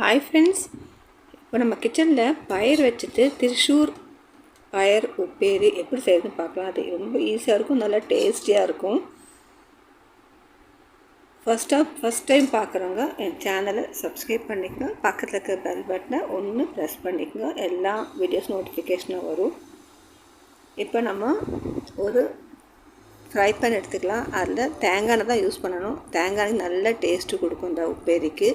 Hi friends இப்போ நம்ம கிச்சனில் பயிர் வச்சுட்டு திருஷூர் பயிர் உப்பேரி எப்படி செய்யுதுன்னு பார்க்கலாம். அது ரொம்ப ஈஸியாக இருக்கும் நல்லா டேஸ்டியாக இருக்கும். ஃபஸ்ட்டாக ஃபஸ்ட் டைம் பார்க்குறவங்க என் சேனலை சப்ஸ்கிரைப் பண்ணிக்கோங்க. பக்கத்தில் இருக்க பெல் பட்டனை ஒன்று ப்ரெஸ் பண்ணிக்கோங்க. எல்லா வீடியோஸ் நோட்டிஃபிகேஷனும் வரும். இப்போ நம்ம ஒரு ஃப்ரை பேன் எடுத்துக்கலாம். அதில் தேங்காய் தான் யூஸ் பண்ணணும். தேங்காய் நல்ல டேஸ்ட்டு கொடுக்கும் இந்த உப்பேரிக்கு.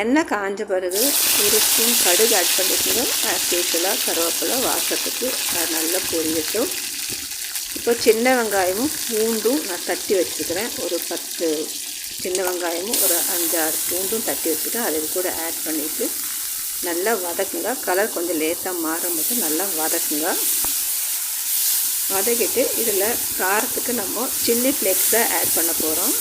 எண்ணெய் காஞ்ச பிறகு ஒரு கடுகு ஆட் பண்ணிக்கணும். ஆஸ் யூஸ்வலாக கருவேப்பிலை வாசத்துக்கு அது நல்லா பொரியட்டும். இப்போ சின்ன வெங்காயமும் பூண்டும் நான் தட்டி வச்சுக்கிறேன். ஒரு பத்து சின்ன வெங்காயமும் ஒரு அஞ்சாறு பூண்டும் தட்டி வச்சுக்கிறேன். அதை கூட ஆட் பண்ணிவிட்டு நல்லா வதக்குங்க. கலர் கொஞ்சம் லேட்டாக மாறும் போது நல்லா வதக்குங்க. வதக்கிட்டு இதில் காரத்துக்கு நம்ம சில்லி ஃப்ளேக்ஸை ஆட் பண்ண போகிறோம்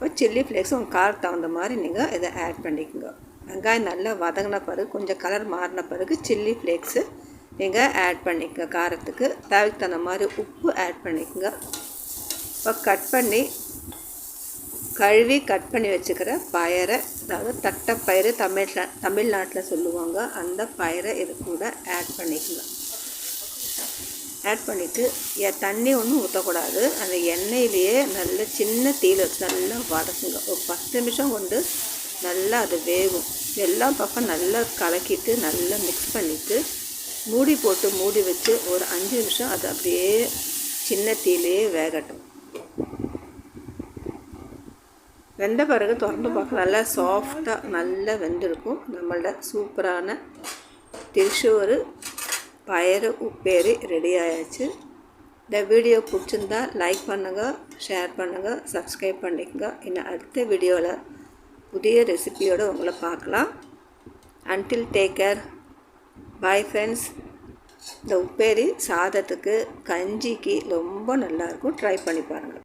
இப்போ சில்லி ஃப்ளேக்ஸ் உங்கள் காரத்துக்கு தகுந்த மாதிரி நீங்கள் இதை ஆட் பண்ணிக்கோங்க. வெங்காயம் நல்லா வதங்கின பிறகு கொஞ்சம் கலர் மாறின பிறகு சில்லி ஃப்ளேக்ஸு நீங்கள் ஆட் பண்ணிக்கோங்க காரத்துக்கு. தேவைக்கு தகுந்த மாதிரி உப்பு ஆட் பண்ணிக்கோங்க. இப்போ கட் பண்ணி கழுவி கட் பண்ணி வச்சுக்கிற பயரை அதாவது தட்டைப்பயிறு தமிழ் தமிழ்நாட்டில் சொல்லுவாங்க அந்த பயிரை இது கூட ஆட் பண்ணிக்கோங்க. ஆட் பண்ணிவிட்டு தண்ணி ஒன்றும் ஊற்றக்கூடாது அந்த எண்ணெயிலேயே நல்ல சின்ன தீயில் வச்சு நல்லா வதக்குங்க. ஒரு பத்து நிமிஷம் கொண்டு நல்லா அது வேகும். எல்லா பக்கம் நல்லா கலக்கிட்டு நல்லா மிக்ஸ் பண்ணிவிட்டு மூடி போட்டு மூடி வச்சு ஒரு அஞ்சு நிமிஷம் அது அப்படியே சின்ன தீலையே வேகட்டும். வெந்த பிறகு திறந்து பார்க்க நல்லா சாஃப்டாக நல்லா வெந்திருக்கும். நம்மளோட சூப்பரான திருச்சூர் பயறு உப்பேரி ரெடி ஆயாச்சு இந்த வீடியோ பிடிச்சிருந்தா லைக் பண்ணுங்கள் ஷேர் பண்ணுங்கள் சப்ஸ்கிரைப் பண்ணிக்கோங்க. இன்னும் அடுத்த வீடியோவில் புதிய ரெசிபியோடு உங்களை பார்க்கலாம். Until take care bye friends இந்த உப்பேரி சாதத்துக்கு கஞ்சிக்கு ரொம்ப நல்லாயிருக்கும் ட்ரை பண்ணி பாருங்கள்